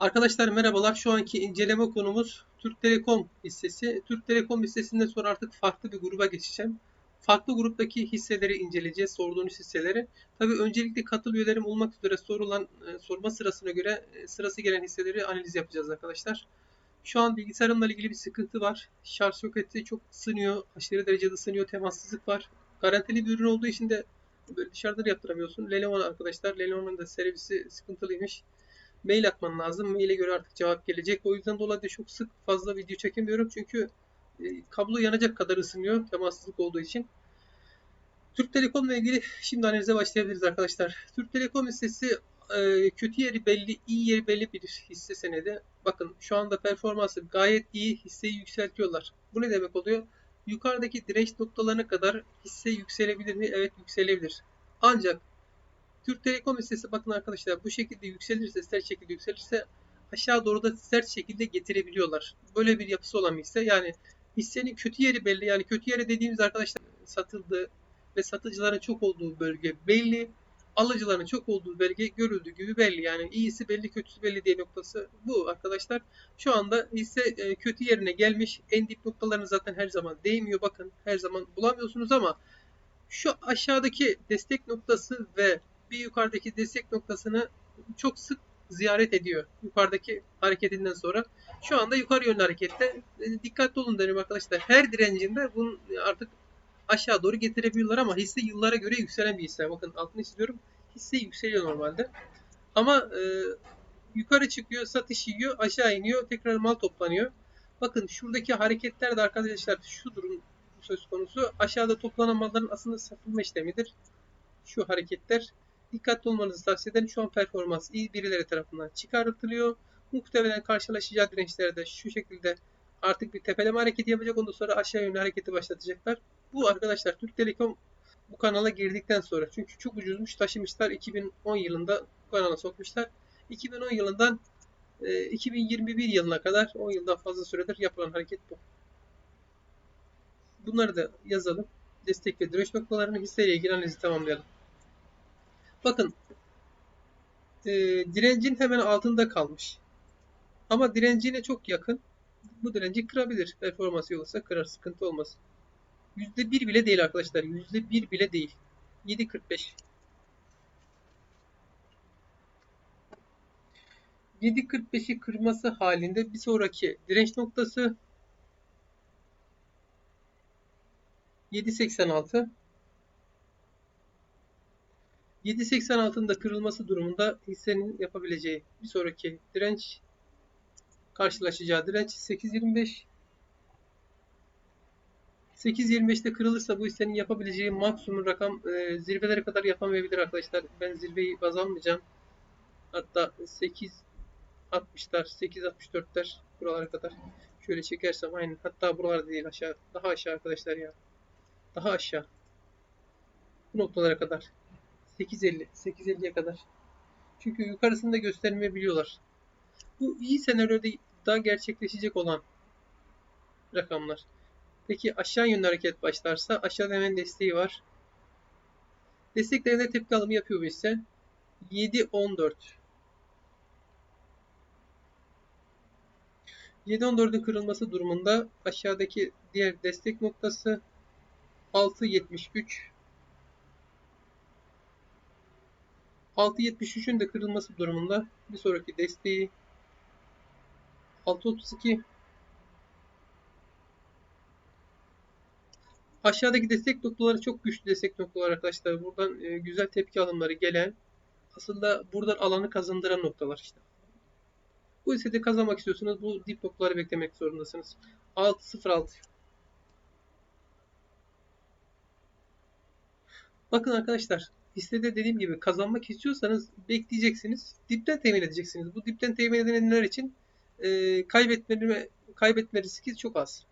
Arkadaşlar merhabalar. Şu anki inceleme konumuz Türk Telekom hissesi. Türk Telekom hissesinden sonra artık farklı bir gruba geçeceğim. Farklı gruptaki hisseleri inceleyeceğiz, sorduğunuz hisseleri. Tabii öncelikle katıl üyelerim olmak üzere sorulan e, sorma sırasına göre e, sırası gelen hisseleri analiz yapacağız arkadaşlar. Şu an bilgisayarımla ilgili bir sıkıntı var. Şarj soketi çok ısınıyor, aşırı derecede ısınıyor, temassızlık var. Garantili bir ürün olduğu için de böyle dışarıda da yaptıramıyorsun. Lenovo arkadaşlar, Lenovo'nun da servisi sıkıntılıymış mail atman lazım. Maile göre artık cevap gelecek. O yüzden dolayı da çok sık fazla video çekemiyorum. Çünkü e, kablo yanacak kadar ısınıyor temassızlık olduğu için. Türk Telekom ile ilgili şimdi analize başlayabiliriz arkadaşlar. Türk Telekom hissesi e, kötü yeri belli, iyi yeri belli bir hisse senedi. Bakın şu anda performansı gayet iyi. Hisseyi yükseltiyorlar. Bu ne demek oluyor? Yukarıdaki direnç noktalarına kadar hisse yükselebilir mi? Evet yükselebilir. Ancak Türk Telekom hissesi bakın arkadaşlar bu şekilde yükselirse, sert şekilde yükselirse aşağı doğru da sert şekilde getirebiliyorlar. Böyle bir yapısı olan bir hisse. Yani hissenin kötü yeri belli. Yani kötü yeri dediğimiz arkadaşlar satıldığı ve satıcıların çok olduğu bölge belli. Alıcıların çok olduğu bölge görüldüğü gibi belli. Yani iyisi belli, kötüsü belli diye noktası bu arkadaşlar. Şu anda hisse e, kötü yerine gelmiş. En dip noktalarını zaten her zaman değmiyor. Bakın her zaman bulamıyorsunuz ama şu aşağıdaki destek noktası ve bir yukarıdaki destek noktasını çok sık ziyaret ediyor. Yukarıdaki hareketinden sonra. Şu anda yukarı yönlü harekette. E, dikkatli olun derim arkadaşlar. Her direncinde bunu artık aşağı doğru getirebiliyorlar ama hisse yıllara göre yükselen bir hisse. Bakın altını çiziyorum. Hisse yükseliyor normalde. Ama e, yukarı çıkıyor, satış yiyor, aşağı iniyor, tekrar mal toplanıyor. Bakın şuradaki hareketler de arkadaşlar şu durum söz konusu. Aşağıda toplanan malların aslında satılma işlemidir. Şu hareketler Dikkatli olmanızı tavsiye ederim. Şu an performans iyi birileri tarafından çıkartılıyor. Muhtemelen karşılaşacağı dirençlerde şu şekilde artık bir tepeleme hareketi yapacak. Ondan sonra aşağı yönlü hareketi başlatacaklar. Bu arkadaşlar Türk Telekom bu kanala girdikten sonra çünkü çok ucuzmuş taşımışlar 2010 yılında bu kanala sokmuşlar. 2010 yılından 2021 e, yılına kadar 10 yıldan fazla süredir yapılan hareket bu. Bunları da yazalım. Destek ve direnç noktalarını hisseyle ilgili analizi tamamlayalım. Bakın e, direncin hemen altında kalmış. Ama direncine çok yakın. Bu direnci kırabilir. Performansı yoksa kırar. Sıkıntı olmaz. %1 bile değil arkadaşlar. %1 bile değil. 7.45 7.45'i kırması halinde bir sonraki direnç noktası 7.86 7.86'ın da kırılması durumunda hissenin yapabileceği bir sonraki direnç karşılaşacağı direnç 8.25 8.25'te kırılırsa bu hissenin yapabileceği maksimum rakam e, zirvelere kadar yapamayabilir arkadaşlar. Ben zirveyi baz almayacağım. Hatta 8 60'lar, 8.64'ler buralara kadar şöyle çekersem aynı. Hatta buralarda değil aşağı. Daha aşağı arkadaşlar ya. Daha aşağı. Bu noktalara kadar. 8.50, 8.50'ye kadar. Çünkü yukarısında göstermeyebiliyorlar. Bu iyi senaryoda daha gerçekleşecek olan rakamlar. Peki aşağı yönlü hareket başlarsa aşağıda hemen desteği var. Desteklerinde tepki alımı yapıyor ise 7.14 7.14'ün kırılması durumunda aşağıdaki diğer destek noktası 6.73 6.73'ün de kırılması durumunda bir sonraki desteği 6.32 Aşağıdaki destek noktaları çok güçlü destek noktalar arkadaşlar. Buradan e, güzel tepki alımları gelen aslında buradan alanı kazandıran noktalar işte. Bu hissede kazanmak istiyorsanız bu dip noktaları beklemek zorundasınız. 6.06 Bakın arkadaşlar hissede dediğim gibi kazanmak istiyorsanız bekleyeceksiniz. Dipten temin edeceksiniz. Bu dipten temin edilenler için e, kaybetme, kaybetme riski çok az.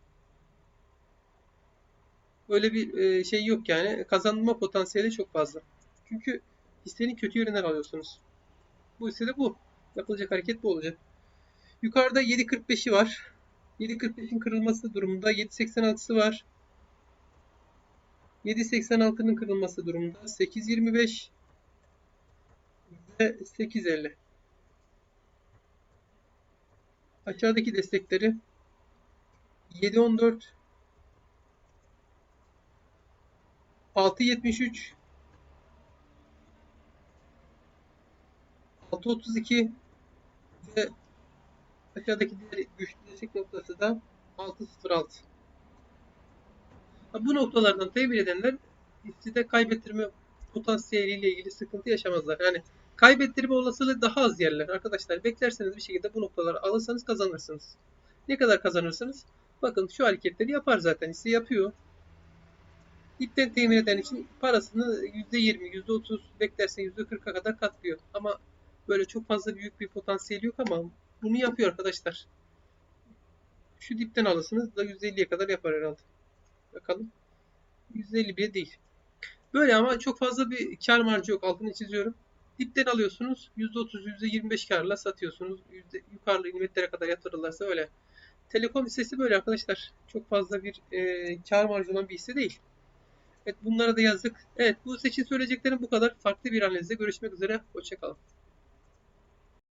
Böyle bir e, şey yok yani. Kazanma potansiyeli çok fazla. Çünkü hissenin kötü yerinden alıyorsunuz. Bu hissede bu. Yapılacak hareket bu olacak. Yukarıda 7.45'i var. 7.45'in kırılması durumunda 7.86'sı var. 7.86'nın kırılması durumunda 8.25 ve 8.50. Aşağıdaki destekleri 7.14 6.73 6.32 ve aşağıdaki diğer güçlü destek noktası da 6.06 Ha, Bu noktalardan temin edenler hissede kaybettirme potansiyeliyle ilgili sıkıntı yaşamazlar. Yani kaybettirme olasılığı daha az yerler. Arkadaşlar beklerseniz bir şekilde bu noktaları alırsanız kazanırsınız. Ne kadar kazanırsınız? Bakın şu hareketleri yapar zaten. Hisse yapıyor. Dipten temin eden için parasını %20, %30 beklersen %40'a kadar katlıyor. Ama böyle çok fazla büyük bir potansiyeli yok ama bunu yapıyor arkadaşlar. Şu dipten alırsınız da %50'ye kadar yapar herhalde. Bakalım. %50 bile değil. Böyle ama çok fazla bir kar marjı yok. Altını çiziyorum. Dipten alıyorsunuz. %30, %25 karla satıyorsunuz. Yüzde, yukarı limitlere kadar yatırırlarsa öyle. Telekom hissesi böyle arkadaşlar. Çok fazla bir e, kar marjı olan bir hisse değil. Evet bunlara da yazdık. Evet bu seçim söyleyeceklerim bu kadar. Farklı bir analizde görüşmek üzere. Hoşçakalın.